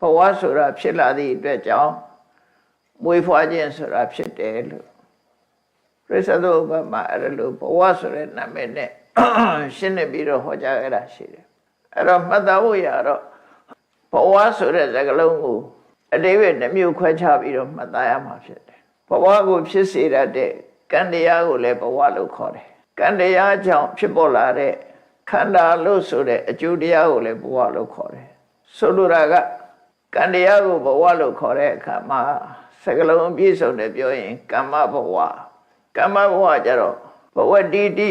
ဘဝဆိုတာဖြစ်လာသည့်အတွက်ကြောင့်မွေးဖွားခြင်းဆိုတာဖြစ်တယ်လို့ပြစ္ဆဒုဘမှာအဲ့လိုဘဝဆိုတဲ့နာမည်နဲ့ရှင်းနေပြီးတော့ဟောကြားခဲ့တာရှိတယ်အဲ့တော့မှတ်သားဖို့ရတော့ဘဝဆိုတဲ့စကားလုံးကိုအတိပ္ပယ်နှမျိုးခွဲခြားပြီးတော့မှတ်သားရမှာဖြစ်တယ်ဘဝကိုဖြစ်စေတတ်တဲ့ကံတရားကိုလည်းဘဝလို့ခေါ်တယ်ကံတရားကြောင့်ဖြစ်ပေါ်လာတဲ့ခန္ဓာလို့ဆိုတဲ့အကျိုးတရားကိုလည်းဘဝလို့ခေါ်တယ်ဆိုလိုတာက ကံတရားကိုဘဝလို့ခေါ်တဲ့အခါမှာစကလုံးအပြည့်စုံတယ်ပြောရင်ကမ္မဘဝကမ္မဘဝကြတော့ဘဝတိတိ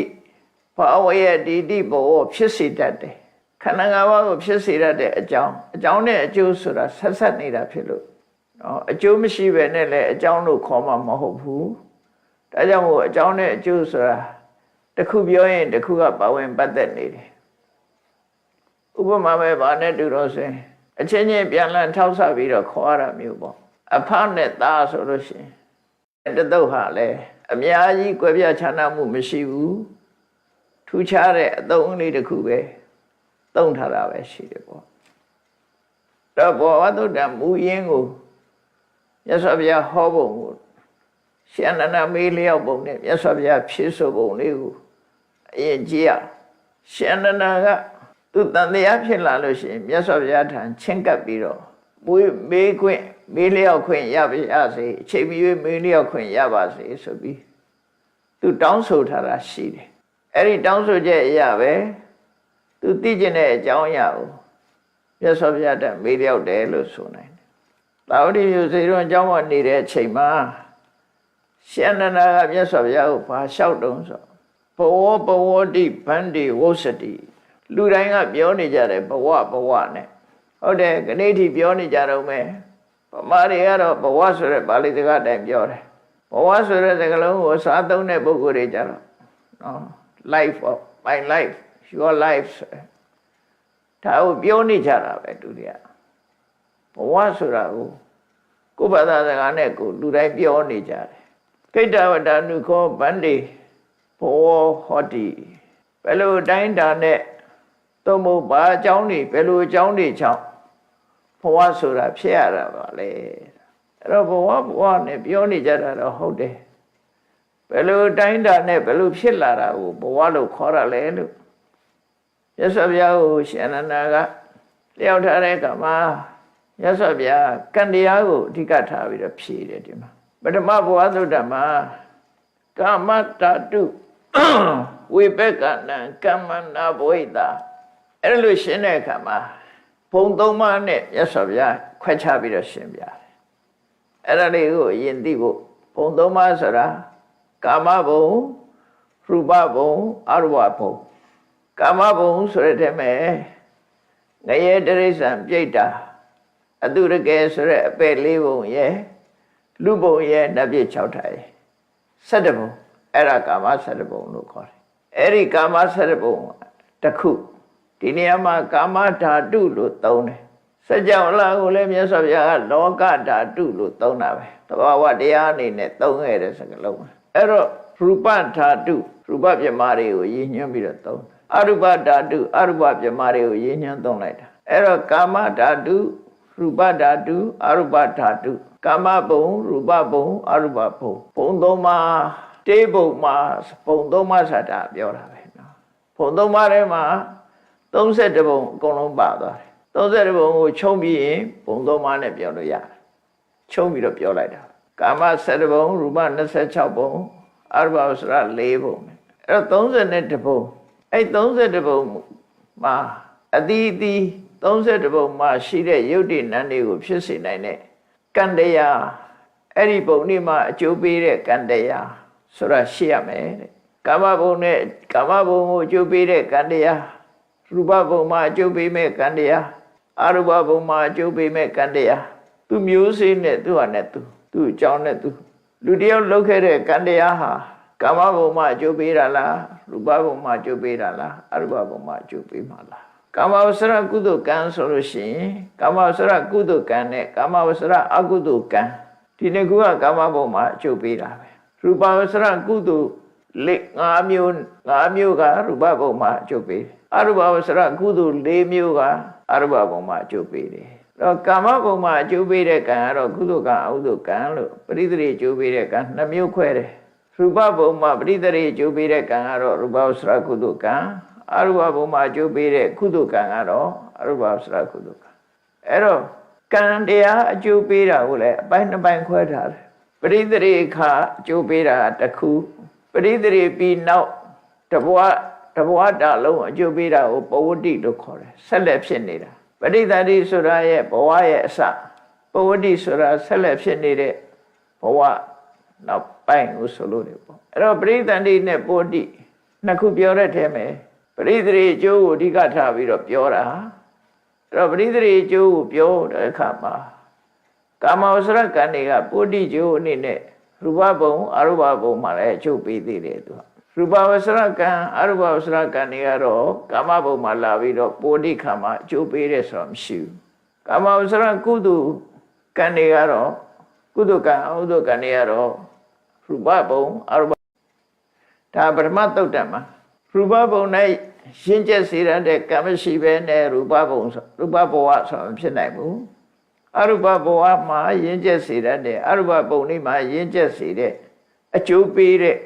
ဘာဝရဲ့တိတိဘဝဖြစ်စေတတ်တယ်ခန္ဓာ၅ပါးကိုဖြစ်စေတတ်တဲ့အကြောင်းအကြောင်းနဲ့အကျိုးဆိုတာဆက်ဆက်နေတာဖြစ်လို့နော်အကျိုးမရှိဘဲနဲ့လည်းအကြောင်းလို့ခေါ်မှာမဟုတ်ဘူးဒါကြောင့်မို့အကြောင်းနဲ့အကျိုးဆိုတာတစ်ခုပြောရင်တစ်ခုကပါဝင်ပတ်သက်နေတယ်ဥပမာပဲဗာနဲ့တူတော့ဆိုရင် အချင်းချင်းပြန်လည်ထောက်ဆပြီးတော့ခေါ်ရတာမျိုးပေါ့အဖနဲ့သားဆိုလို့ရှိရင်တတုတ်ဟာလည်းအများကြီးကွဲပြားခြားနားမှုမရှိဘူးထူးခြားတဲ့အသုံးလေးတစ်ခုပဲသုံးထားတာပဲရှိတယ်ပေါ့တော့ဘောဝတ္တမူရင်းကိုမြတ်စွာဘုရားဟောပုံကိုရှင်အနန္ဒမေးလျောက်ပုံနဲ့မြတ်စွာဘုရားဖြည့်ဆိုပုံလေးကိုအရင်ကြည့်ရရှင်အနန္ဒက သူတန်တရားဖြစ်လာလို့ရှိရင်မြတ်စွာဘုရားထံချင်းကပ်ပြီးတော့မွေးမေးခွင့်မေးလျောက်ခွင့်ရပါရစေအချိန်မီမေးလျောက်ခွင့်ရပါစေဆိုပြီးသူတောင်းဆိုထားတာရှိတယ်အဲ့ဒီတောင်းဆိုချက်အရာပဲသူသိကျင်တဲ့အကြောင်းအရာကိုမြတ်စွာဘုရားထံမေးလျောက်တယ်လို့ဆိုနိုင်တယ်သာဝတိမျိုးစေရွန်အကြောင်းပေါ်နေတဲ့အချိန်မှာရှင်အနန္ဒာကမြတ်စွာဘုရားကိုဘာလျှောက်တုံးဆိုဘဝဘဝတိဗန္တိဝုစတိ လူတိုင်းကပြောနေကြတယ်ဘဝဘဝနဲ့ဟုတ်တယ်ခဏိထိပြောနေကြတော့မယ်ဗမာတွေကတော့ဘဝဆိုတဲ့ပါဠိစကားတိုင်းပြောတယ်ဘဝဆိုတဲ့စကားလုံးကိုစားသုံးတဲ့ပုဂ္ဂိုလ်တွေကြတော့နော် life of my life your life ဆိုတယ်ဒါကိုပြောနေကြတာပဲသူတွေကဘဝဆိုတာကိုကိုယ်ဘာသာစကားနဲ့ကိုလူတိုင်းပြောနေကြတယ်ကိတ္တဝတ္တနုခောဗန္တိဘောဟောတိဘယ်လိုအတိုင်းတာနဲ့ သို့မဟုတ်ဘာအကြောင်းတွေဘယ်လိုအကြောင်းတွေကြောင့်ဘဝဆိုတာဖြစ်ရတာပါလေအဲ့တော့ဘဝဘဝနဲ့ပြောနေကြတာတော့ဟုတ်တယ်ဘယ်လိုအတိုင်းတာနဲ့ဘယ်လိုဖြစ်လာတာကိုဘဝလို့ခေါ်ရလဲလို့ရသော်ဗျာကိုရှင်အနန္ဒာကလျှောက်ထားတဲ့ကမှာရသော်ဗျာကံတရားကိုအဓိကထားပြီးတော့ဖြေတယ်ဒီမှာပထမဘဝသုတ္တမှာကာမတတုဝိပက္ကနံကမ္မနာဘဝိတာ အဲ့လိုရှင်းတဲ့အခါမှာဘုံသုံးပါးနဲ့ရသော်ဗျာခွဲခြားပြီးတော့ရှင်းပြတယ်အဲ့ဒါလေးကိုအရင်သိဖို့ဘုံသုံးပါးဆိုတာကာမဘုံရူပဘုံအရူပဘုံကာမဘုံဆိုတဲ့ထဲမှာငရဲတရိစ္ဆာန်ပြိတ္တာအတုရကယ်ဆိုတဲ့အပယ်လေးဘုံရဲ့လူဘုံရဲ့နတ်ပြည့်6ထိုင်7ဘုံအဲ့ဒါကာမ7ဘုံလို့ခေါ်တယ်အဲ့ဒီကာမ7ဘုံတစ်ခု ဒီနေရာမှာကာမဓာတုလို့သုံးတယ်စัจ java လာကိုလည်းမြတ်စွာဘုရားကလောကဓာတုလို့သုံးတာပဲတဘာဝတရားအနေနဲ့သုံးခဲ့တဲ့စကားလုံးအဲ့တော့ရူပဓာတုရူပပြမတွေကိုရည်ညွှန်းပြီးတော့သုံးအရူပဓာတုအရူပပြမတွေကိုရည်ညွှန်းသုံးလိုက်တာအဲ့တော့ကာမဓာတုရူပဓာတုအရူပဓာတုကာမဘုံရူပဘုံအရူပဘုံဘုံသုံးပါးတေးဘုံမှာဘုံသုံးပါးဆိုတာပြောတာပဲနော်ဘုံသုံးပါးထဲမှာ 32ပုံအကုန်လုံးပါသွားတယ်32ပုံကိုခြုံပြီးရင်ပုံသုံးပါးနဲ့ပြောလို့ရတယ်ခြုံပြီးတော့ပြောလိုက်တာကာမ7ပုံရူပ26ပုံအရူပဆိုတာ4ပုံအဲ့တော့32ပုံအဲ့32ပုံမှာအတီးအတီး32ပုံမှာရှိတဲ့ယုတ်တိနန်းတွေကိုဖြစ်စေနိုင်တဲ့ကံတရားအဲ့ဒီပုံនេះမှာအကျိုးပေးတဲ့ကံတရားဆိုတာရှိရမယ်တဲ့ကာမဘုံနဲ့ကာမဘုံကိုအကျိုးပေးတဲ့ကံတရား ရူပဘုံမှာအကျုပ်ပေးမဲ့ကံတရားအရူပဘုံမှာအကျုပ်ပေးမဲ့ကံတရားသူမျိုးစေ့နဲ့သူဟာနဲ့သူသူအကြောင်းနဲ့သူလူတယောက်လုပ်ခဲ့တဲ့ကံတရားဟာကာမဘုံမှာအကျုပ်ပေးတာလားရူပဘုံမှာအကျုပ်ပေးတာလားအရူပဘုံမှာအကျုပ်ပေးမှာလားကာမဝဆရကုသိုလ်ကံဆိုလို့ရှိရင်ကာမဝဆရကုသိုလ်ကံနဲ့ကာမဝဆရအကုသိုလ်ကံဒီနှစ်ခုကကာမဘုံမှာအကျုပ်ပေးတာပဲရူပဝဆရကုသိုလ်လက်၅မျိုး၅မျိုးကရူပဘုံမှာအကျုပ်ပေးတယ် အရူပဝဆရကုသိုလ်၄မျိုးကအရူပဘုံမှာအကျုပ်ပေးတယ်တော့ကာမဘုံမှာအကျိုးပေးတဲ့ကံကတော့ကုသိုလ်ကံအကုသိုလ်ကံလို့ပရိသေအကျိုးပေးတဲ့ကံနှစ်မျိုးခွဲတယ်ရူပဘုံမှာပရိသေအကျိုးပေးတဲ့ကံကတော့ရူပဝဆရာကုသိုလ်ကံအရူပဘုံမှာအကျိုးပေးတဲ့ကုသိုလ်ကံကတော့အရူပဝဆရာကုသိုလ်ကံအဲ့တော့ကံတရားအကျိုးပေးတာကိုလည်းအပိုင်းနှစ်ပိုင်းခွဲထားတယ်ပရိသေခါအကျိုးပေးတာတစ်ခုပရိသေပြီးနောက်တဘဝ တဘဝတာလုံးအကျိုးပေးတာကိုပဝတ္တိလို့ခေါ်တယ်ဆက်လက်ဖြစ်နေတာပရိသတ်တိဆိုတာရဲ့ဘဝရဲ့အစပဝတ္တိဆိုတာဆက်လက်ဖြစ်နေတဲ့ဘဝနောက်ပိုင်းကိုဆိုလို့တယ်ပေါ့အဲ့တော့ပရိသတ်တိနဲ့ပဝတ္တိနှစ်ခုပြောတဲ့ထဲမှာပရိသေအကျိုးကိုအဓိကထားပြီးတော့ပြောတာအဲ့တော့ပရိသေအကျိုးကိုပြောတဲ့အခါမှာကာမဝဆရကံတွေကပုတ္တိကျိုးအနေနဲ့ရူပဘုံအရူပဘုံမှာလည်းအကျိုးပေးသေးတယ်သူက ရူပဝဆရကံအရူပဝဆရကံတွေကတော့ကာမဘုံမှာလာပြီးတော့ပုတ္တိခါမှာအကျိုးပေးတယ်ဆိုတာမရှိဘူးကာမဝဆရကုသိုလ်ကံတွေကတော့ကုသိုလ်ကံအကုသိုလ်ကံတွေကတော့ရူပဘုံအရူပဒါပထမသုတ်တံမှာရူပဘုံ၌ရှင်းချက်စေရတဲ့ကံမရှိဘဲနဲ့ရူပဘုံဆိုရူပဘဝဆိုတာမဖြစ်နိုင်ဘူးအရုပဘဝမှာရင်းကျက်စေတတ်တယ်အရုပပုံလေးမှာရင်းကျက်စေတဲ့အကျိုးပေးတဲ့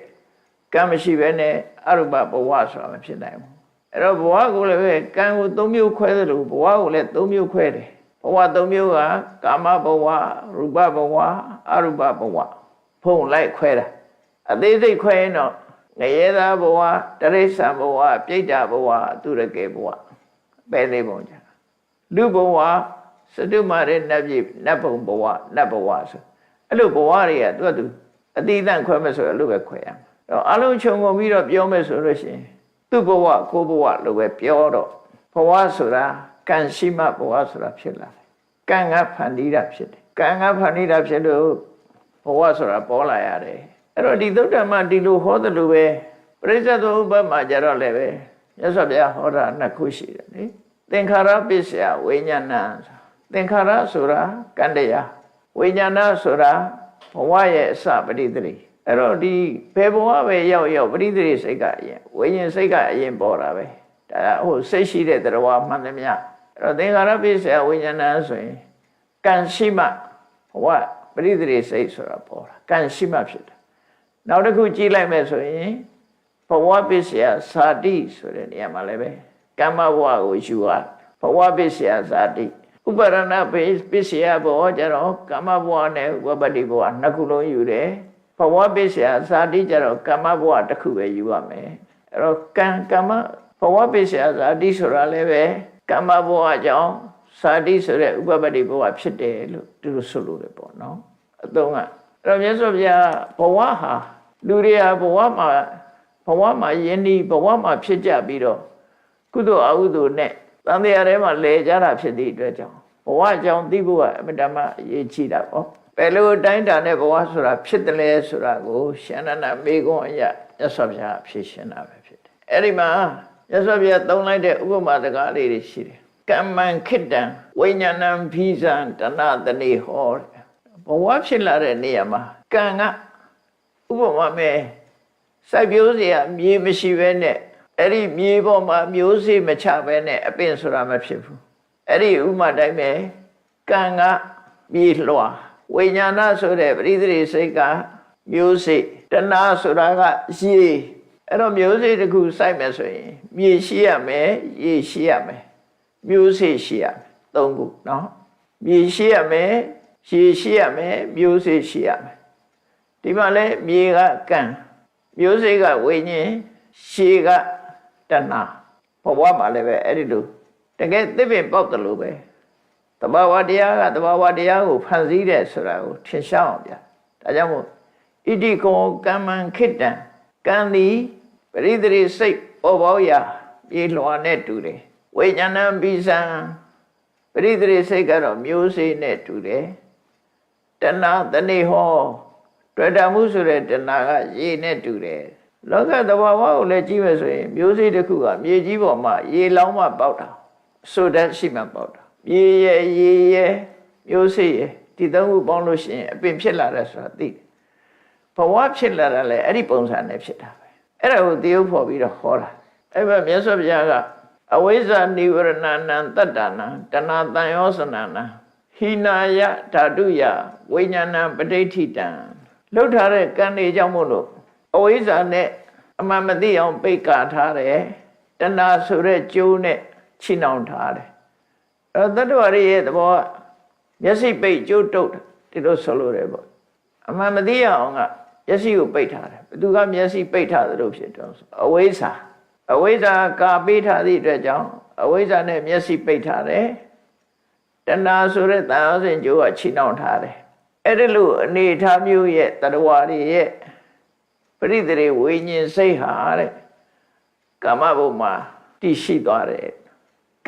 ကံမရှိဘဲနဲ့အရုပဘဝဆိုတာမဖြစ်နိုင်ဘူးအဲ့တော့ဘဝကိုလည်းပဲကံကို၃မျိုးခွဲသလိုဘဝကိုလည်း၃မျိုးခွဲတယ်ဘဝ၃မျိုးကကာမဘဝရူပဘဝအရုပဘဝဖုံလိုက်ခွဲတာအသေးစိတ်ခွဲရင်တော့ငရဲသားဘဝတရိစ္ဆာန်ဘဝပြိတ္တာဘဝသူရကေဘဝပဲလေးပုံကြလူဘဝစတုမာရဲ့နတ်ပြည်နတ်ဘုံဘဝနတ်ဘဝဆိုအဲ့လိုဘဝတွေကသူကသူအတိအတန့်ခွဲမဲ့ဆိုရလို့ပဲခွဲရမှာ အဲ့တော့အလုံးခြုံငုံပြီးတော့ပြောမယ်ဆိုလို့ရှိရင်သူ့ဘဝကိုယ်ဘဝလို့ပဲပြောတော့ဘဝဆိုတာကံရှိမှဘဝဆိုတာဖြစ်လာတယ်ကံကဖန်တီးတာဖြစ်တယ်ကံကဖန်တီးတာဖြစ်လို့ဘဝဆိုတာပေါ်လာရတယ်အဲ့တော့ဒီသုတ္တမဒီလိုဟောတယ်လို့ပဲပရိစ္ဆေသောဥပ္ပမှာကြတော့လည်းပဲမြတ်စွာဘုရားဟောတာနှစ်ခုရှိတယ်လေသင်္ခါရပစ္စယဝိညာဏဆိုသင်္ခါရဆိုတာကံတရားဝိညာဏဆိုတာဘဝရဲ့အစပရိသေရိ အဲ့တော့ဒီဘယ်ဘဝပဲရောက်ရောက်ပရိသေရိစိတ်ကအရင်ဝိညာဉ်စိတ်ကအရင်ပေါ်တာပဲဒါဟိုစိတ်ရှိတဲ့တရားမှန်သမျှအဲ့တော့သင်္ခါရပိစ္ဆေဝိညာဏဆိုရင်ကံရှိမှဘဝပရိသေရိစိတ်ဆိုတာပေါ်တာကံရှိမှဖြစ်တာနောက်တစ်ခုကြည့်လိုက်မယ်ဆိုရင်ဘဝပိစ္ဆေဇာတိဆိုတဲ့နေရာမှာလည်းပဲကမ္မဘဝကိုယူရဘဝပိစ္ဆေဇာတိဥပါရဏပိပစ္စယဘောကြတော့ကာမဘဝနဲ့ဥပပတ္တိဘဝနှစ်ခုလုံးယူတယ် ဘဝပစ္စယဇာတိကြတော့ကာမဘဝတစ်ခုပဲယူရမယ်အဲ့တော့ကံကာမဘဝပစ္စယဇာတိဆိုတာလည်းပဲကာမဘဝကြောင့်ဇာတိဆိုတဲ့ဥပပတ္တိဘဝဖြစ်တယ်လို့သူတို့ဆိုလို့တယ်ပေါ့နော်အသုံးကအဲ့တော့မြတ်စွာဘုရားဘဝဟာလူတွေဟာဘဝမှာဘဝမှာယဉ်ဤဘဝမှာဖြစ်ကြပြီးတော့ကုသိုလ်အကုသိုလ်နဲ့တန်တရားထဲမှာလဲကြတာဖြစ်သည့်အတွက်ကြောင့်ဘဝကြောင့်သိဖို့ကအမတမအရေးကြီးတာပေါ့ ဘယ်လိုအတိုင်းတာနဲ့ဘဝဆိုတာဖြစ်တယ်လဲဆိုတာကိုရှန္ဒနာမေကွန်အရရသော်ဗျာဖြေရှင်းတာပဲဖြစ်တယ်အဲ့ဒီမှာရသော်ဗျာသုံးလိုက်တဲ့ဥပမာစကားလေးတွေရှိတယ်ကမ္မံခိတံဝိညာဏံဘိဇံတဏတနေဟောတဲ့ဘဝဖြစ်လာတဲ့နေရာမှာကံကဥပမာမဲ့စိုက်ပျိုးစရာမြေမရှိဘဲနဲ့အဲ့ဒီမြေပေါ်မှာမျိုးစေ့မချဘဲနဲ့အပင်ဆိုတာမဖြစ်ဘူးအဲ့ဒီဥမာတိုင်းပဲကံကမြေလွှာ ဝိညာဏဆိုတဲ့ပရိသေရိစိတ်ကမျိုးစေ့တဏှာဆိုတာကရေအဲ့တော့မျိုးစေ့တစ်ခုစိုက်မယ်ဆိုရင်မြေရှိရမယ်ရေရှိရမယ်မျိုးစေ့ရှိရမယ်သုံးခုเนาะမြေရှိရမယ်ရေရှိရမယ်မျိုးစေ့ရှိရမယ်ဒီမှာလဲမြေကကံမျိုးစေ့ကဝိညာဉ်ရှေကတဏှာဘဝမှာလည်းပဲအဲ့ဒီလိုတကယ်သစ်ပင်ပေါက်တယ်လို့ပဲ တဘာဝတရားကတဘာဝတရားကိုဖန်ဆင်းတယ်ဆိုတာကိုထင်ရှားအောင်ဗျာဒါကြောင့်မို့ဣတိကောကမ္မံခိတံကံသည်ပရိသေရိစိတ်ပေါ်ပေါရာပြေလွှာနဲ့တူတယ်ဝိညာဏံပိစံပရိသေရိစိတ်ကတော့မျိုးစေ့နဲ့တူတယ်တဏှာတဏိဟောတွေ့တာမှုဆိုတဲ့တဏှာကရေနဲ့တူတယ်လောကသဘာဝကိုလည်းကြည့်မယ်ဆိုရင်မျိုးစေ့တစ်ခုကမြေကြီးပေါ်မှာရေလောင်းမှပေါက်တာဆိုတတ်ရှိမှပေါက်တာ မြေရဲ့ရေရဲ့မျိုးစေ့ရဲ့ဒီသုံးခုပေါင်းလို့ရှိရင်အပင်ဖြစ်လာတယ်ဆိုတာသိတယ်ဘဝဖြစ်လာတာလည်းအဲ့ဒီပုံစံနဲ့ဖြစ်တာပဲအဲ့ဒါကိုတရုပ်ဖော်ပြီးတော့ဟောတာအဲ့ဘက်မြတ်စွာဘုရားကအဝိဇ္ဇာနိဝရဏနံတတ္တနာတဏ္ဍတန်ယောစနနာဟိနာယဓာတုယဝိညာဏပဋိဋ္ဌိတံလှုပ်ထားတဲ့ကံတွေကြောင့်မို့လို့အဝိဇ္ဇာနဲ့အမှန်မသိအောင်ပိတ်ကာထားတယ်တဏှာဆိုတဲ့ကျိုးနဲ့ချိနှောင်ထားတယ် အဲတတ္တဝရရဲ့သဘောကမျက်စိပိတ်ကျိုးတုတ်ဒီလိုဆိုလို့ရတယ်ပေါ့အမှန်မသိအောင်ကမျက်စိကိုပိတ်ထားတယ်ဘသူကမျက်စိပိတ်ထားသလိုဖြစ်တော့ဆိုအဝိဇ္ဇာအဝိဇ္ဇာကာပိတ်ထားသည့်အတွက်ကြောင့်အဝိဇ္ဇာနဲ့မျက်စိပိတ်ထားတယ်တဏှာဆိုတဲ့တန်အောင်စဉ်ကျိုးကချိနှောင်ထားတယ်အဲ့ဒီလိုအနေထားမျိုးရဲ့တတ္တဝရရဲ့ပရိသေဝိညာဉ်စိတ်ဟာတဲ့ကာမဘုံမှာတည်ရှိသွားတယ်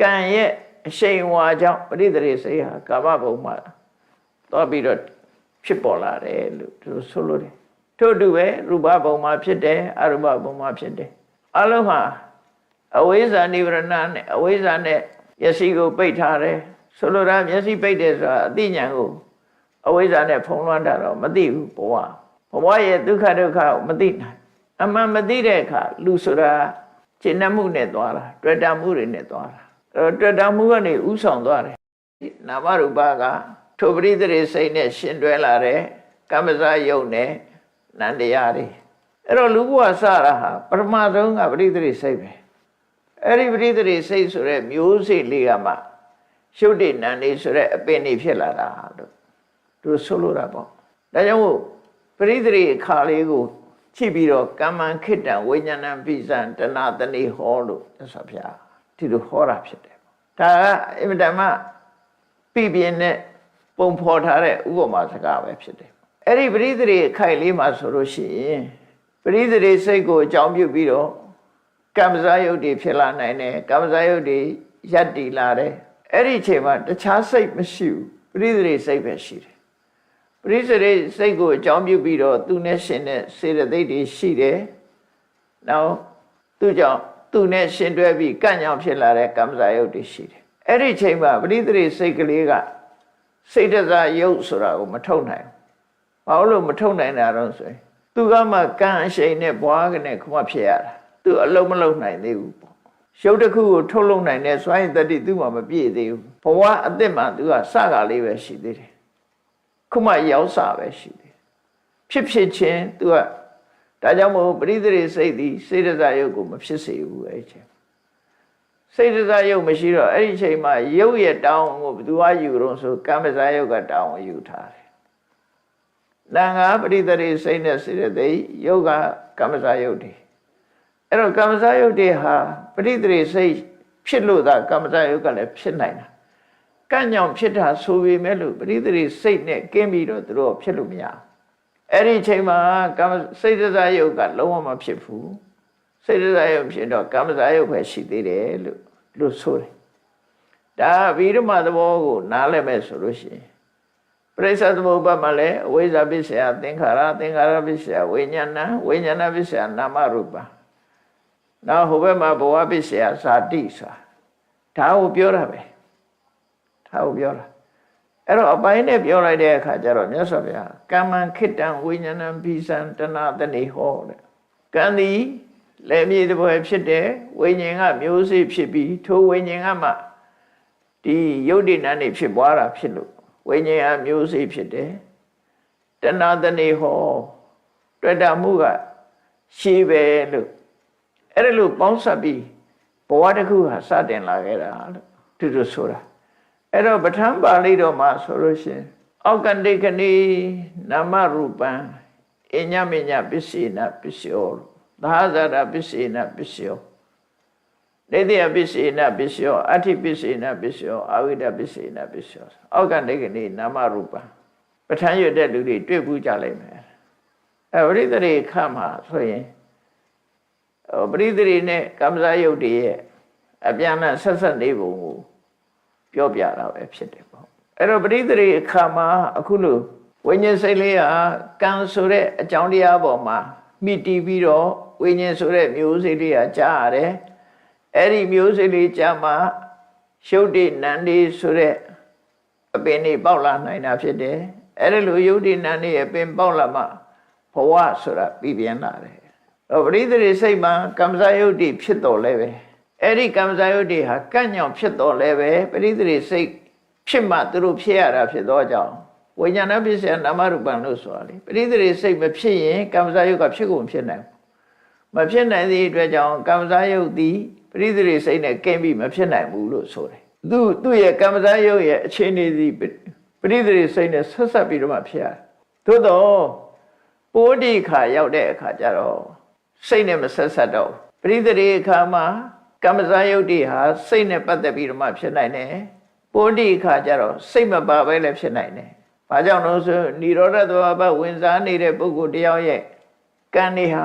ကံရဲ့ အရှိန်ဝါကြောင့်ပရိသေစိတ်ဟာကာမဘုံမှာသွားပြီးတော့ဖြစ်ပေါ်လာတယ်လို့သူဆိုလို့တယ်ထို့အတူပဲရူပဘုံမှာဖြစ်တယ်အရူပဘုံမှာဖြစ်တယ်အလုံးဟာအဝိဇ္ဇာနိဗ္ဗာန်နဲ့အဝိဇ္ဇာနဲ့မျက်စိကိုပိတ်ထားတယ်ဆိုလိုတာမျက်စိပိတ်တယ်ဆိုတာအသိဉာဏ်ကိုအဝိဇ္ဇာနဲ့ဖုံးလွှမ်းတာတော့မသိဘူးဘဝဘဝရဲ့ဒုက္ခဒုက္ခကိုမသိနိုင်အမှန်မသိတဲ့အခါလူဆိုတာကျင့်နှံ့မှုနဲ့သွားတာတွေ့တာမှုတွေနဲ့သွားတာအဲ တော့တွေ့တာမှုကနေဥဆောင်သွားတယ်နာမရူပကထိုပရိသေရိစိတ်နဲ့ရှင်တွဲလာတဲ့ကမ္မဇယုတ်နဲ့နန္တရားတွေအဲ့တော့လူဘဝစတာဟာပထမဆုံးကပရိသေရိစိတ်ပဲအဲ့ဒီပရိသေရိစိတ်ဆိုတဲ့မျိုးစိတ်လေးကမှရှုပ်တည်နန္ဒီဆိုတဲ့အပင်နေဖြစ်လာတာလို့သူဆိုလိုတာပေါ့ဒါကြောင့်မို့ပရိသေရိအခါလေးကိုချိပြီးတော့ကမ္မံခိတ္တံဝိညာဏံပိစံတဏတနိဟောလို့သစ္စာပြ ဒီလိုဟောတာဖြစ်တယ်ဒါကအင်မတန်မှပြပြင်းတဲ့ပုံဖော်ထားတဲ့ဥပမာစကားပဲဖြစ်တယ်အဲ့ဒီပရိသေရိအခိုက်လေးမှာဆိုလို့ရှိရင်ပရိသေရိစိတ်ကိုအကြောင်းပြုပြီးတော့ကမ္မဇာယုတ်တွေဖြစ်လာနိုင်တယ်ကမ္မဇာယုတ်တွေရပ်တည်လာတယ်အဲ့ဒီအချိန်မှာတခြားစိတ်မရှိဘူးပရိသေရိစိတ်ပဲရှိတယ်ပရိသေရိစိတ်ကိုအကြောင်းပြုပြီးတော့သူနဲ့ရှင်တဲ့စေတသိက်တွေရှိတယ်နောက်သူကြောင့် သူနဲ့ရှင်တွဲပြီးကန့်ညောင်ဖြစ်လာတဲ့ကမ္မဇာယုတ်တွေရှိတယ်အဲ့ဒီအချိန်မှာပရိသေရိစိတ်ကလေးကစိတ်တဇာယုတ်ဆိုတာကိုမထုတ်နိုင်ဘူးဘာလို့မထုတ်နိုင်တာတော့ဆိုရင်သူကမှကံအရှိန်နဲ့ဘွားကနေခုမှဖြစ်ရတာသူအလုံးမလုံးနိုင်သေးဘူးပေါ့ရုပ်တစ်ခုကိုထုတ်လုံးနိုင်တဲ့စွမ်းရည်တတိသူ့မှာမပြည့်သေးဘူးဘဝအစ်စ်မှာသူကစကားလေးပဲရှိသေးတယ်ခုမှရောက်စာပဲရှိသေးတယ်ဖြစ်ဖြစ်ချင်းသူက ဒါကြောင့်မို့ပရိသေရိစိတ်သည်စေတဇာယုတ်ကိုမဖြစ်စေဘူးအဲ့ချင်းစေတဇာယုတ်မရှိတော့အဲ့ဒီချိန်မှာယုတ်ရဲ့တောင်းကိုဘယ်သူကယူတော့ဆိုကမ္မဇာယုတ်ကတောင်းယူထားတယ်။လံဃာပရိသေရိစိတ်နဲ့စေတသိက်ယုတ်ကကမ္မဇာယုတ်တွေအဲ့တော့ကမ္မဇာယုတ်တွေဟာပရိသေရိစိတ်ဖြစ်လို့သာကမ္မဇာယုတ်ကလည်းဖြစ်နိုင်တာ။ကန့်ညောင်ဖြစ်တာဆိုပေမဲ့လို့ပရိသေရိစိတ်နဲ့ကင်းပြီးတော့သူတို့ဖြစ်လို့မရဘူး။ အဲ့ဒီချိန်မှာကမ္မစိတ်ဇာယုတ်ကလုံးဝမဖြစ်ဘူး။စိတ်ဇာယုတ်ဖြစ်တော့ကမ္မဇာယုတ်ပဲရှိသေးတယ်လို့လို့ဆိုတယ်။ဒါဗိဓမသဘောကိုနားလည်မဲ့ဆိုလို့ရှိရင်ပရိစ္ဆသမုပ္ပါမှာလည်းအဝိဇ္ဇာပစ္စယသင်္ခါရသင်္ခါရပစ္စယဝိညာဏဝိညာဏပစ္စယနာမရူပနောက်ဟိုဘက်မှာဘဝပစ္စယဇာတိဆိုတာဒါကိုပြောတာပဲဒါကိုပြောတာ အဲ့တော့အပိုင်းနဲ့ပြောလိုက်တဲ့အခါကျတော့မြတ်စွာဘုရားကမ္မံခိတံဝိညာဏဘိစံတဏတနေဟောတဲ့ကံသည်လက်မြေတစ်ပွဲဖြစ်တဲ့ဝိညာဉ်ကမျိုးစေ့ဖြစ်ပြီးထိုဝိညာဉ်ကမှဒီယုတ်တိနန်းနေဖြစ်ပွားတာဖြစ်လို့ဝိညာဉ်အမျိုးစေ့ဖြစ်တယ်တဏတနေဟောတွေ့တာမှုကရှိပဲလို့အဲ့ဒါလို့ပေါင်းစပ်ပြီးဘဝတစ်ခုဟာစတင်လာခဲ့တာလို့သူတို့ဆိုတာ အဲ့တော့ပဋ္ဌာန်းပါဠိတော်မှာဆိုလို့ရှိရင်အောက်ကတိကနိနာမရူပံအညမညပစ္စေနပစ္စယောသာဇာတပစ္စေနပစ္စယောဒိဋ္ဌိယပစ္စေနပစ္စယောအဋ္ဌိပစ္စေနပစ္စယောအာဝိဒပစ္စေနပစ္စယောအောက်ကတိကနိနာမရူပံပဋ္ဌာန်းရွတ်တဲ့လူတွေတွေ့ဘူးကြလိမ့်မယ်အဲဝိရိတရေခမှာဆိုရင်ပရိသေရိနဲ့ကမ္မဇယုတ်တည်းရဲ့အပြန်အလှန်ဆက်ဆက်နေပုံကို ပြောပြတာပဲဖြစ်တယ်ပေါ့အဲ့တော့ပရိသေရိအခါမှာအခုလို့ဝိညာဉ်စိတ်လေးဟာကံဆိုတဲ့အကြောင်းတရားပေါ်မှာမိတီးပြီးတော့ဝိညာဉ်ဆိုတဲ့မျိုးစိတ်လေးဟာကြားရတယ်အဲ့ဒီမျိုးစိတ်လေးကြားမှာရှုပ်တိနန္ဒီဆိုတဲ့အပင်တွေပေါက်လာနိုင်တာဖြစ်တယ်အဲ့ဒါလိုယုတ်တိနန္ဒီအပင်ပေါက်လာမှဘဝဆိုတာပြည်ပြင်းလာတယ်တော့ပရိသေရိစိတ်မှာကမ္မဇယုတ်တိဖြစ်တော်လဲပဲ အဲ့ဒီကမ္မဇယုတ်တိဟာကန့်ညောင်ဖြစ်တော်လဲပဲပရိသေရိစိတ်ဖြစ်မှသူတို့ဖြစ်ရတာဖြစ်သောကြောင့်ဝိညာဏပစ္စယနာမရူပံလို့ဆိုတာလေပရိသေစိတ်မဖြစ်ရင်ကမ္မဇာယုတ်ကဖြစ်ကုန်ဖြစ်နိုင်ဘူးမဖြစ်နိုင်သည့်အတွက်ကြောင့်ကမ္မဇာယုတ်သည်ပရိသေစိတ်နဲ့ကင်းပြီးမဖြစ်နိုင်ဘူးလို့ဆိုတယ်သူသူ့ရဲ့ကမ္မဇာယုတ်ရဲ့အခြေအနေသည်ပရိသေစိတ်နဲ့ဆက်ဆက်ပြီးတော့မှဖြစ်ရတယ်သို့တော့ပိုးဒီခါရောက်တဲ့အခါကျတော့စိတ်နဲ့မဆက်ဆက်တော့ပရိသေအခါမှာ ကမ္မဇာယုတ်တွေဟာစိတ်နဲ့ပတ်သက်ပြီးတော့မှဖြစ်နိုင်တယ်ပိုးဒီခါကျတော့စိတ်မပါဘဲလည်းဖြစ်နိုင်တယ်ဘာကြောင့်လို့ဆိုនិရောဓသဘာဝဝင်စားနေတဲ့ပုဂ္ဂိုလ်တယောက်ရဲ့ကံတွေဟာ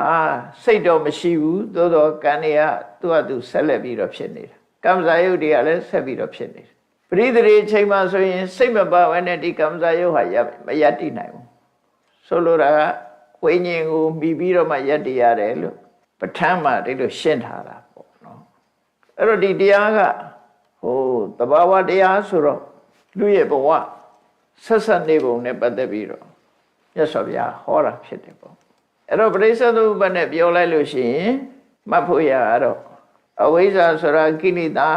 စိတ်တော့မရှိဘူးသို့တော့ကံတွေကသူ့အတူဆက်လက်ပြီးတော့ဖြစ်နေတာကမ္မဇာယုတ်တွေကလည်းဆက်ပြီးတော့ဖြစ်နေတယ်ပရိသေအချိန်မှဆိုရင်စိတ်မပါဘဲနဲ့ဒီကမ္မဇာယုတ်ဟာရပ်မရပ်တည်နိုင်ဘူးဆိုလိုတာကဝိညာဉ်ကိုမိပြီးတော့မှရပ်တည်ရတယ်လို့ပဋ္ဌာန်းမှာဒီလိုရှင်းထားတာပေါ့နော် အဲ့တော့ဒီတရားကဟိုတဘာဝတရားဆိုတော့လူရဲ့ဘဝဆက်ဆက်နေပုံနဲ့ပတ်သက်ပြီးတော့မြတ်စွာဘုရားဟောတာဖြစ်တယ်ပေါ့အဲ့တော့ပရိစ္ဆေသုပ္ပန်နဲ့ပြောလိုက်လို့ရှိရင်မှတ်ဖို့ရတော့အဝိဇ္ဇာဆိုတာကိလေသာ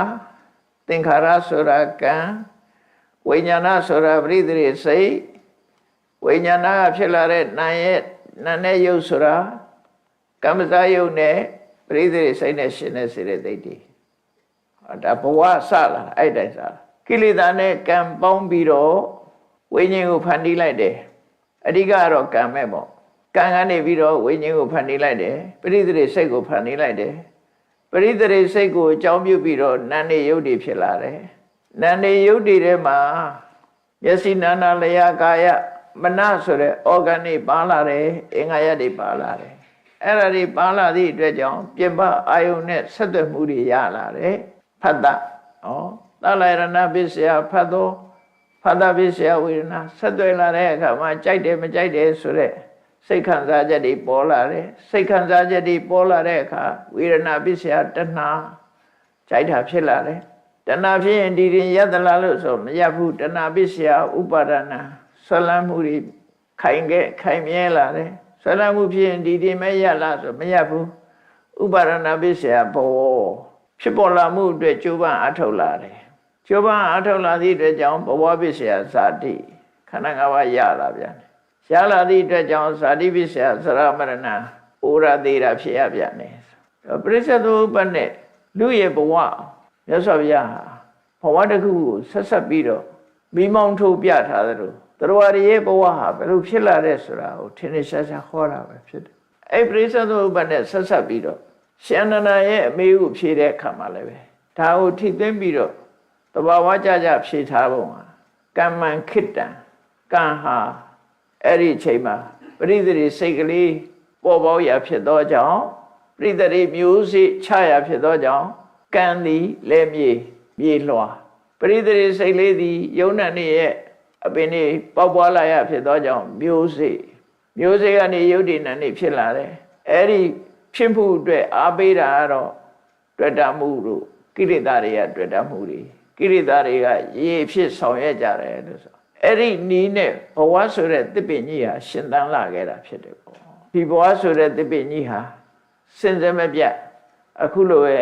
သင်္ခါရဆိုတာကံဝိညာဏဆိုတာပရိသေစိတ်ဝိညာဏကဖြစ်လာတဲ့နာရဲ့နာနဲ့ယုတ်ဆိုတာကမ္မဇာယုတ်နဲ့ပရိသေစိတ်နဲ့ရှင်တဲ့စေတဲ့သိတ္တိ ဒါဘဝစလာအဲ့တိုင်စလာကိလေသာနဲ့ကံပေါင်းပြီးတော့ဝိညာဉ်ကိုဖန်တီးလိုက်တယ်အဓိကတော့ကံမဲ့ပေါ့ကံကနေပြီးတော့ဝိညာဉ်ကိုဖန်တီးလိုက်တယ်ပရိသေစိတ်ကိုဖန်တီးလိုက်တယ်ပရိသေစိတ်ကိုအကြောင်းပြုပြီးတော့နာနေယုတ်တွေဖြစ်လာတယ်နာနေယုတ်တွေထဲမှာမျက်စိနာနာလျာကာယမနဆိုတဲ့ organ တွေပါလာတယ်အင်္ဂါရတွေပါလာတယ်အဲ့ဒါတွေပါလာသည့်အတွက်ကြောင့်ပြင်ပအာယုန်နဲ့ဆက်သွယ်မှုတွေရလာတယ် ဖတ်တာဩသလရဏပစ္စယဖတ်သောဖတ်တာပစ္စယဝေဒနာဆက်သွယ်လာတဲ့အခါမှာကြိုက်တယ်မကြိုက်တယ်ဆိုတဲ့စိတ်ခံစားချက်တွေပေါ်လာတယ်စိတ်ခံစားချက်တွေပေါ်လာတဲ့အခါဝေဒနာပစ္စယတဏှာကြိုက်တာဖြစ်လာတယ်တဏှာဖြစ်ရင်ဒီရင်ယတလာလို့ဆိုမရဘူးတဏှာပစ္စယဥပါဒနာဆွလန်းမှုတွေခိုင်ခဲ့ခိုင်မြဲလာတယ်ဆွလန်းမှုဖြစ်ရင်ဒီဒီမဲ့ရလားဆိုမရဘူးဥပါဒနာပစ္စယဘော ဖြစ်ပေါ်လာမှုအတွက်ကြိုးပမ်းအထောက်လာတယ်ကြိုးပမ်းအထောက်လာသည့်အတွက်ကြောင့်ဘဝပစ္စယဇာတိခန္ဓာ၅ပါးရလာပြန်တယ်ရလာသည့်အတွက်ကြောင့်ဇာတိပစ္စယသရမရဏဩရသေးတာဖြစ်ရပြန်တယ်ပရိစ္ဆေသုပနဲ့လူရဲ့ဘဝမြတ်စွာဘုရားဟာဘဝတစ်ခုကိုဆက်ဆက်ပြီးတော့မိမောင်းထုတ်ပြထားသလိုတရားရရဲ့ဘဝဟာဘယ်လိုဖြစ်လာတဲ့ဆိုတာကိုထင်ထင်ရှားရှားဟောတာပဲဖြစ်တယ်အဲ့ပရိစ္ဆေသုပနဲ့ဆက်ဆက်ပြီးတော့ ရှင်နန္ဒာရဲ့အမေကိုဖြေတဲ့အခါမှာလည်းပဲဒါကိုထိသိမ့်ပြီးတော့တဘာဝကြကြဖြေထားပုံဟာကမ္မံခိတ္တံကံဟာအဲ့ဒီအချိန်မှာပရိသေစိတ်ကလေးပေါ်ပေါက်ရဖြစ်သောကြောင့်ပရိသေမျိုးစေ့ချရဖြစ်သောကြောင့်ကံသည်လဲမြေမြေလွှာပရိသေစိတ်လေးသည်ယုံနဲ့ရဲ့အပင်နေပေါက်ပွားလာရဖြစ်သောကြောင့်မျိုးစေ့မျိုးစေ့ကနေယုတ်တိနံနေဖြစ်လာတယ်အဲ့ဒီ ဖြစ်မှုအတွက်အားပေးတာကတော့တွေ့တာမှုတို့ကိရိတာတွေကတွေ့တာမှုတွေကိရိတာတွေကရေဖြစ်ဆောင်ရွက်ကြတယ်လို့ဆိုအဲ့ဒီနီးနဲ့ဘဝဆိုတဲ့တစ်ပင်ကြီးဟာရှင်သန်လာခဲ့တာဖြစ်တယ်ပေါ့ဒီဘဝဆိုတဲ့တစ်ပင်ကြီးဟာစင်စဲမပြတ်အခုလိုပဲ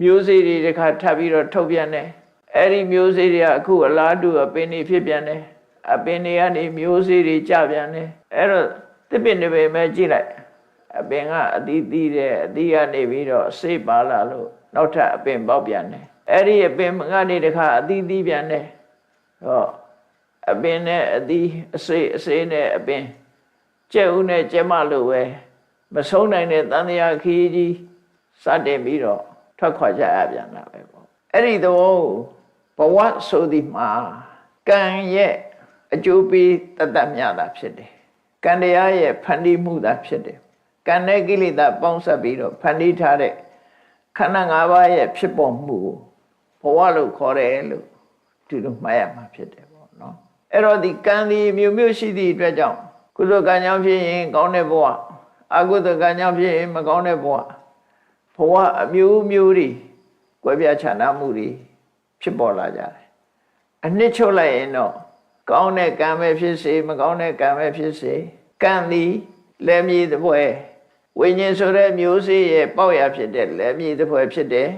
မျိုးစေ့တွေတစ်ခါထပ်ပြီးတော့ထုတ်ပြန်တယ်အဲ့ဒီမျိုးစေ့တွေကအခုအလားတူအပင်တွေဖြစ်ပြန်တယ်အပင်တွေကနေမျိုးစေ့တွေကြပြန်တယ်အဲ့တော့တစ်ပင်တွေပဲမဲ့ကြည့်လိုက် အပင်ကအသီးသီးတဲ့အသီးကနေပြီးတော့စိတ်ပါလာလို့နောက်ထပ်အပင်ပေါက်ပြန်တယ်အဲ့ဒီအပင်ကနေတခါအသီးသီးပြန်တယ်ဟောအပင်နဲ့အသီးအစိအစိနဲ့အပင်ကျက်ဦးနဲ့ကျက်မလို့ပဲမဆုံးနိုင်တဲ့တန်တရားခီးကြီးစတင်ပြီးတော့ထွက်ခွာကြရပြန်တာပဲပေါ့အဲ့ဒီတော့ဘဝဆိုဒီမှာကံရဲ့အကျိုးပေးတတ်တတ်မြတာဖြစ်တယ်ကံတရားရဲ့ဖန်တီးမှုသာဖြစ်တယ် ကံနဲ့ကိလေသာပေါင်းစပ်ပြီးတော့ဖန်တီးထားတဲ့ခန္ဓာ၅ပါးရဲ့ဖြစ်ပေါ်မှုကိုဘဝလို့ခေါ်တယ်လို့ဒီလိုမှတ်ရမှာဖြစ်တယ်ပေါ့နော်အဲ့တော့ဒီကံဒီမျိုးမျိုးရှိသည့်အတွက်ကြောင့်ကုသိုလ်ကံကြောင့်ဖြစ်ရင်ကောင်းတဲ့ဘဝအကုသိုလ်ကံကြောင့်ဖြစ်ရင်မကောင်းတဲ့ဘဝဘဝအမျိုးမျိုးတွေကွဲပြားခြားနားမှုတွေဖြစ်ပေါ်လာကြတယ်အနှစ်ချုပ်လိုက်ရင်တော့ကောင်းတဲ့ကံပဲဖြစ်စေမကောင်းတဲ့ကံပဲဖြစ်စေကံသည်လက်မြေတစ်ပွဲ ဝိညာဉ်ဆိုတဲ့မျိုးစေ့ရဲ့ပေါက်ရဖြစ်တဲ့လက်မြေတစ်ပွဲဖြစ်တယ်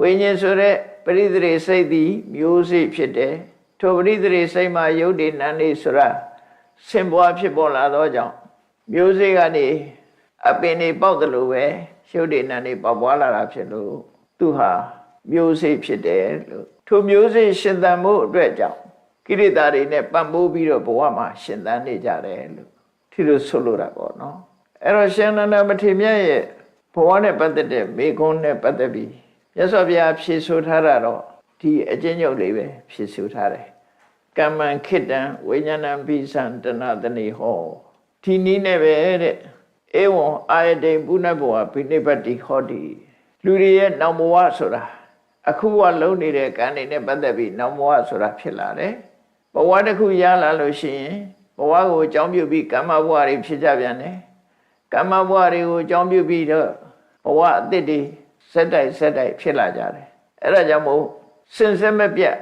ဝိညာဉ်ဆိုတဲ့ပရိသေစိတ်သည်မျိုးစေ့ဖြစ်တယ်ထိုပရိသေစိတ်မှာယုတ်ဒီနန္ဒီဆိုတာစင်ပွားဖြစ်ပေါ်လာသောကြောင့်မျိုးစေ့ကနေအပင်တွေပေါက်တယ်လို့ပဲယုတ်ဒီနန္ဒီပေါက်ပွားလာတာဖြစ်လို့သူဟာမျိုးစေ့ဖြစ်တယ်လို့ထိုမျိုးစေ့ရှင်သန်မှုအတွက်ကြောင့်ကိရိတာတွေနဲ့ပံ့ပိုးပြီးတော့ဘဝမှာရှင်သန်နေကြတယ်လို့ဒီလိုဆိုလိုတာပေါ့နော် အဲ့တော့ရှင်နန္ဒမထေရမြတ်ရဲ့ဘဝနဲ့ပတ်သက်တဲ့မိကုန်းနဲ့ပတ်သက်ပြီးမြတ်စွာဘုရားဖြေဆိုထားတာတော့ဒီအကျဉ်းချုပ်လေးပဲဖြေဆိုထားတယ်ကမ္မံခိတံဝိညာဏံပိစံတနာတနေဟောဒီနည်းနဲ့ပဲတဲ့ဧဝံအာယတိပုဏ္ဏဘောဘိနိပတ္တိဟောတိလူတွေရဲ့နောက်ဘဝဆိုတာအခုကလုံးနေတဲ့ကံတွေနဲ့ပတ်သက်ပြီးနောက်ဘဝဆိုတာဖြစ်လာတယ်ဘဝတစ်ခုရလာလို့ရှိရင်ဘဝကိုအကြောင်းပြုပြီးကမ္မဘဝတွေဖြစ်ကြပြန်တယ် ကမ္မဘဝတွေကိုအကြောင်းပြုပြီးတော့ဘဝအသစ်တွေစက်တိုက်စက်တိုက်ဖြစ်လာကြတယ်အဲ့ဒါကြောင့်မို့စင်စစ်မပြတ်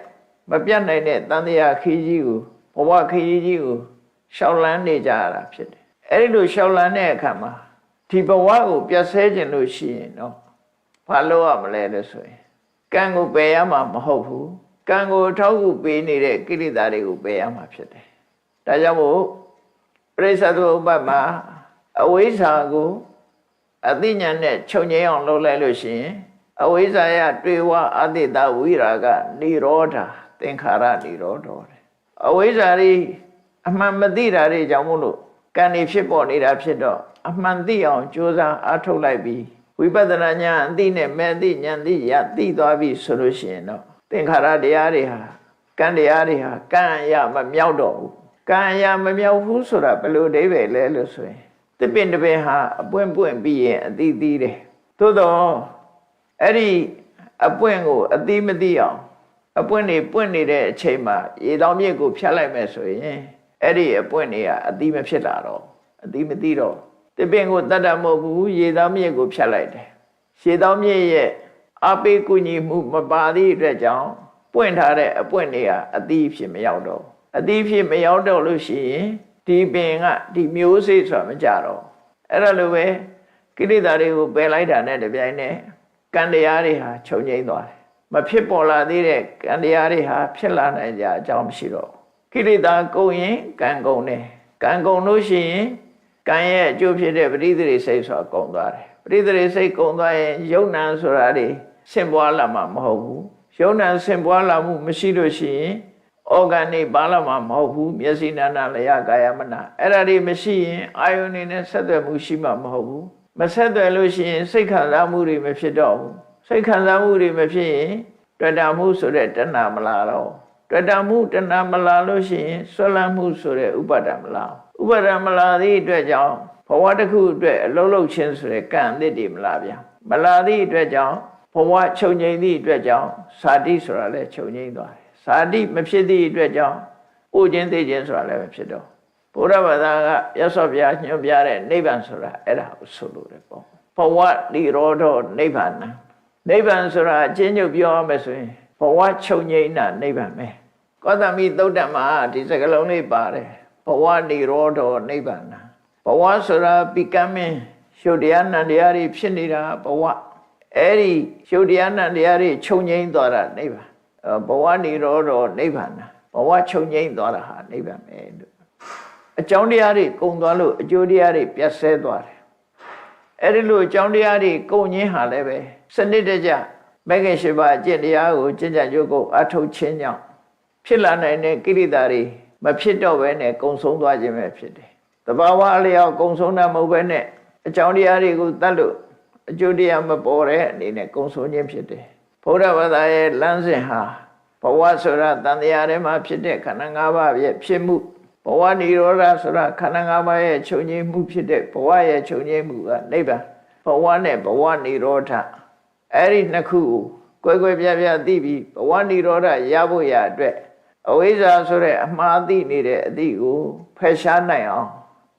မပြတ်နိုင်တဲ့တန်တရားခီးကြီးကိုဘဝခီးကြီးကိုရှောက်လန်းနေကြရတာဖြစ်တယ်အဲ့ဒီလိုရှောက်လန်းတဲ့အခါမှာဒီဘဝကိုပြတ်ဆဲခြင်းလို့ရှိရင်တော့ဘာလို့ရမလဲလို့ဆိုရင်ကံကိုပယ်ရမှာမဟုတ်ဘူးကံကိုအထောက်အကူပေးနေတဲ့ကိလေသာတွေကိုပယ်ရမှာဖြစ်တယ်ဒါကြောင့်မို့ပရိစ္ဆေသုဥပ္ပမ အဝိဇ္ဇာကိုအသိဉာဏ်နဲ့ချုပ်ငြိမ်းအောင်လုပ်လိုက်လို့ရှိရင်အဝိဇ္ဇာယတွေ့ဝအတိတဝိရာဂនិရောဓသင်္ခါရនិရောဓတဲ့အဝိဇ္ဇာတွေအမှန်မသိတာတွေကြောင့်မို့လို့ကံတွေဖြစ်ပေါ်နေတာဖြစ်တော့အမှန်သိအောင်ကြိုးစားအားထုတ်လိုက်ပြီးဝိပဿနာဉာဏ်အသိနဲ့မဲ့သိဉာဏ်သိရသိသွားပြီဆိုလို့ရှိရင်တော့သင်္ခါရတရားတွေဟာကံတရားတွေဟာကံအရမမြောက်တော့ဘူးကံအရမမြောက်ဘူးဆိုတာဘယ်လိုအိဗယ်လဲလို့ဆိုရင် တပင်တပင်ဟာအပွင့်ပွင့်ပြီးရင်အသိသိတယ်သို့တော့အဲ့ဒီအပွင့်ကိုအသိမသိအောင်အပွင့်နေပွင့်နေတဲ့အချိန်မှာရေတောင်မြစ်ကိုဖြတ်လိုက်မယ်ဆိုရင်အဲ့ဒီအပွင့်တွေကအသိမဖြစ်လာတော့အသိမသိတော့တပင်ကိုတတ်တတ်မဟုတ်ဘူးရေတောင်မြစ်ကိုဖြတ်လိုက်တယ်ရေတောင်မြစ်ရဲ့အပိကုညီမှုမပါသည့်အတွက်ကြောင့်ပွင့်ထားတဲ့အပွင့်တွေကအသိဖြစ်မရောက်တော့အသိဖြစ်မရောက်တော့လို့ရှိရင် ဒီပင်ကဒီမျိုးစေ့ဆိုတာမကြတော့အဲ့ဒါလိုပဲကိလေသာတွေကိုပယ်လိုက်တာနဲ့တပြိုင်နက်ကံတရားတွေဟာချုပ်ငိမ့်သွားတယ်မဖြစ်ပေါ်လာသေးတဲ့ကံတရားတွေဟာဖြစ်လာနိုင်ကြအကြောင်းမရှိတော့ကိလေသာကုန်ရင်ကံကုန်တယ်ကံကုန်လို့ရှိရင်ကံရဲ့အကျိုးဖြစ်တဲ့ပရိသေရိစိတ်ဆိုတာကုန်သွားတယ်ပရိသေရိစိတ်ကုန်သွားရင်ယုံ nant ဆိုတာတွေဆင်ပွားလာမှာမဟုတ်ဘူးယုံ nant ဆင်ပွားလာမှုမရှိလို့ရှိရင် organic ဘာလာမှာမဟုတ်ဘူးမျက်စိနာနာလျာကာယမနာအဲ့ဒါတွေမရှိရင်အာယုန်နေနဲ့ဆက်သွယ်မှုရှိမှာမဟုတ်ဘူးမဆက်သွယ်လို့ရှိရင်စိတ်ခံစားမှုတွေမဖြစ်တော့ဘူးစိတ်ခံစားမှုတွေမဖြစ်ရင်တွေ့တာမှုဆိုတဲ့တဏှာမလာတော့တွေ့တာမှုတဏှာမလာလို့ရှိရင်ဆွလန်းမှုဆိုတဲ့ဥပါဒံမလာဥပါဒံမလာသည့်အတွက်ကြောင့်ဘဝတစ်ခုအတွက်အလုံးလုံးချင်းဆိုတဲ့ကံအသစ်တွေမလာပြန်မလာသည့်အတွက်ကြောင့်ဘဝချုပ်ငြိမ်သည့်အတွက်ကြောင့်စာတိဆိုတာလည်းချုပ်ငြိမ်သွားတယ် ဇာတိမဖြစ်သည့်အတွက်ကြောင့်ဥခြင်းသိခြင်းဆိုတာလည်းမဖြစ်တော့ဘုရားဘာသာကရသော်ဘုရားညွှန်ပြတဲ့နိဗ္ဗာန်ဆိုတာအဲ့ဒါကိုဆိုလို့တယ်ပေါ့ဘဝတိရောဓနိဗ္ဗာန်နိဗ္ဗာန်ဆိုတာအချင်းချုပ်ပြောရမယ်ဆိုရင်ဘဝချုပ်ငြိမ်းတာနိဗ္ဗာန်ပဲကောသမိသုတ်တံမှာဒီစကလုံးလေးပါတယ်ဘဝနိရောဓနိဗ္ဗာန်ဘဝဆိုတာပိကမင်းရှုတရားနံတရားတွေဖြစ်နေတာဘဝအဲ့ဒီရှုတရားနံတရားတွေချုပ်ငြိမ်းသွားတာနိဗ္ဗာန် ဘဝနေရောတော့နိဗ္ဗာန်ဘဝချုပ်ငိမ့်သွားတာဟာနိဗ္ဗာန်ပဲလို့အကြောင်းတရားတွေကုံသွားလို့အကျိုးတရားတွေပြတ်ဆဲသွားတယ်အဲ့ဒီလိုအကြောင်းတရားတွေကုံငင်းဟာလည်းပဲစနစ်တကျမဂ္ဂင်ရှိပါအကျင့်တရားကိုကျင့်ကြံကြုတ်ကိုအထုတ်ခြင်းကြောင့်ဖြစ်လာနိုင်တဲ့ကိရိတာတွေမဖြစ်တော့ဘဲနဲ့ကုံဆုံးသွားခြင်းပဲဖြစ်တယ်တဘာဝအလျောက်ကုံဆုံးတာမဟုတ်ဘဲနဲ့အကြောင်းတရားတွေကိုတတ်လို့အကျိုးတရားမပေါ်တဲ့အနေနဲ့ကုံဆုံးခြင်းဖြစ်တယ် ဘုရားဘာသာရဲ့လမ်းစဉ်ဟာဘဝဆိုတာတန်တရားထဲမှာဖြစ်တဲ့ခန္ဓာ၅ပါးရဲ့ဖြစ်မှုဘဝនិရောဓဆိုတာခန္ဓာ၅ပါးရဲ့ချုပ်ငြိမ်းမှုဖြစ်တဲ့ဘဝရဲ့ချုပ်ငြိမ်းမှုကနိဗ္ဗာန်ဘဝနဲ့ဘဝនិရောဓအဲ့ဒီနှစ်ခုကိုကွဲကွဲပြားပြားသိပြီးဘဝនិရောဓရဖို့ရအတွက်အဝိဇ္ဇာဆိုတဲ့အမှားသိနေတဲ့အသည့်ကိုဖယ်ရှားနိုင်အောင်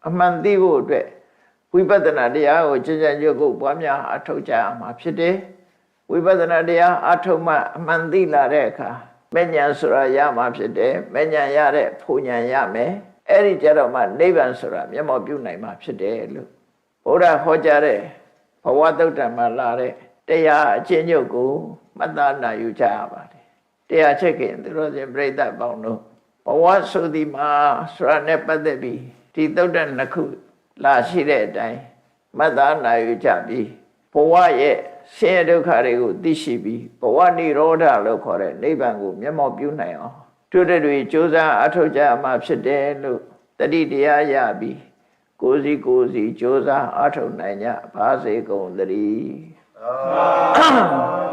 အမှန်သိဖို့အတွက်ဝိပဿနာတရားကိုကြည်ကြံကြုတ်ကိုပွားများအထောက်ကြရမှာဖြစ်တယ် ဝိပဿနာတရားအထုံမှအမှန်သိလာတဲ့အခါမဉ္ဇဉ်ဆိုတာရမှာဖြစ်တယ်မဉ္ဇဉ်ရတဲ့ဖူဉ္ဇဉ်ရမယ်အဲ့ဒီကြတော့မှနိဗ္ဗာန်ဆိုတာမျက်မှောက်ပြုနိုင်မှာဖြစ်တယ်လို့ဘုရားဟောကြားတဲ့ဘဝတုတ်တံမှာလာတဲ့တရားအချင်းချုပ်ကိုမှတ်သားနိုင်ယူကြရပါတယ်တရားချက်ခင်သူတို့ရှင်ပြိဿပေါင်းတို့ဘဝဆိုဒီမှာဆိုတာနဲ့ပတ်သက်ပြီးဒီသုတ်တဲ့နှစ်ခုလာရှိတဲ့အတိုင်းမှတ်သားနိုင်ရကြပြီးဘဝရဲ့ ဆင်းရဲဒုက္ခတွေကိုသိရှိပြီးဘဝនិရောဓလို့ခေါ်တဲ့နိဗ္ဗာန်ကိုမျက်မှောက်ပြုနိုင်အောင်တို့တဲ့တွေကြိုးစားအထောက်ကြမှာဖြစ်တယ်လို့တတိတရားရပြီးကိုယ်စီကိုယ်စီကြိုးစားအထောက်နိုင်ကြပါစေကုန်သတည်း